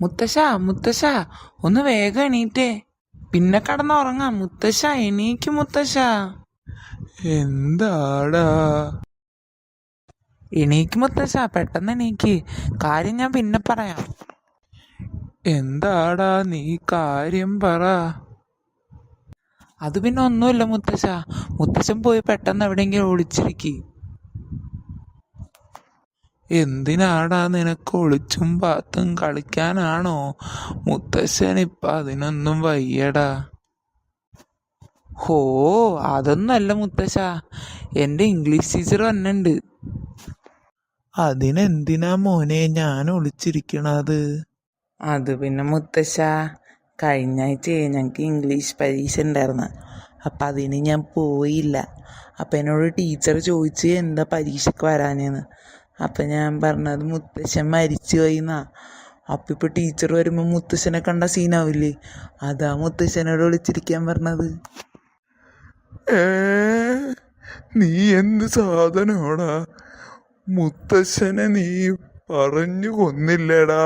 മുത്തശ്ശ മുത്തശ്ശ ഒന്ന് വേഗം എണീറ്റേ. പിന്നെ കടന്നുറങ്ങാം. മുത്തശ്ശ എണീക്ക് മുത്തശ്ശ. എന്താടാ? എണീക്ക് മുത്തശ്ശ പെട്ടെന്ന് എണീക്ക്. കാര്യം ഞാൻ പിന്നെ പറയാം. എന്താടാ നീ കാര്യം പറ. അത് പിന്നെ ഒന്നുമില്ല മുത്തശ്ശ. മുത്തശ്ശൻ പോയി പെട്ടെന്ന് എവിടെയെങ്കിലും ഒളിച്ചിരിക്കി. എന്തിനാടാ നിനക്ക് ഒളിച്ചും പാത്തും കളിക്കാനാണോ? മുത്തശ്ശൻ ഇപ്പൊ അതിനൊന്നും വയ്യടാ. ഹോ അതൊന്നല്ല മുത്തശ്ശ. എന്റെ ഇംഗ്ലീഷ് ടീച്ചർ വന്നിട്ടുണ്ട് അതിനെന്തിനാ മോനെ ഞാൻ ഒളിച്ചിരിക്കണത്? അത് പിന്നെ മുത്തശ്ശ കഴിഞ്ഞ ആഴ്ച ഞങ്ങൾക്ക് ഇംഗ്ലീഷ് പരീക്ഷ ഉണ്ടായിരുന്നു അപ്പം അതിന് ഞാൻ പോയില്ല. അപ്പം എന്നോട് ടീച്ചർ ചോദിച്ച് എന്താ പരീക്ഷയ്ക്ക് വരാഞ്ഞെന്ന്. അപ്പം ഞാൻ പറഞ്ഞത് മുത്തശ്ശൻ മരിച്ചു പോയി എന്നാ അപ്പം ഇപ്പോൾ ടീച്ചർ വരുമ്പോൾ മുത്തശ്ശനെ കണ്ട സീനാവില്ലേ അതാ മുത്തശ്ശനോട് വിളിച്ചിരിക്കാൻ പറഞ്ഞത്. നീ എന്ത് സാധനമാടാ മുത്തശ്ശനെ നീ പറഞ്ഞു കൊന്നില്ലടാ.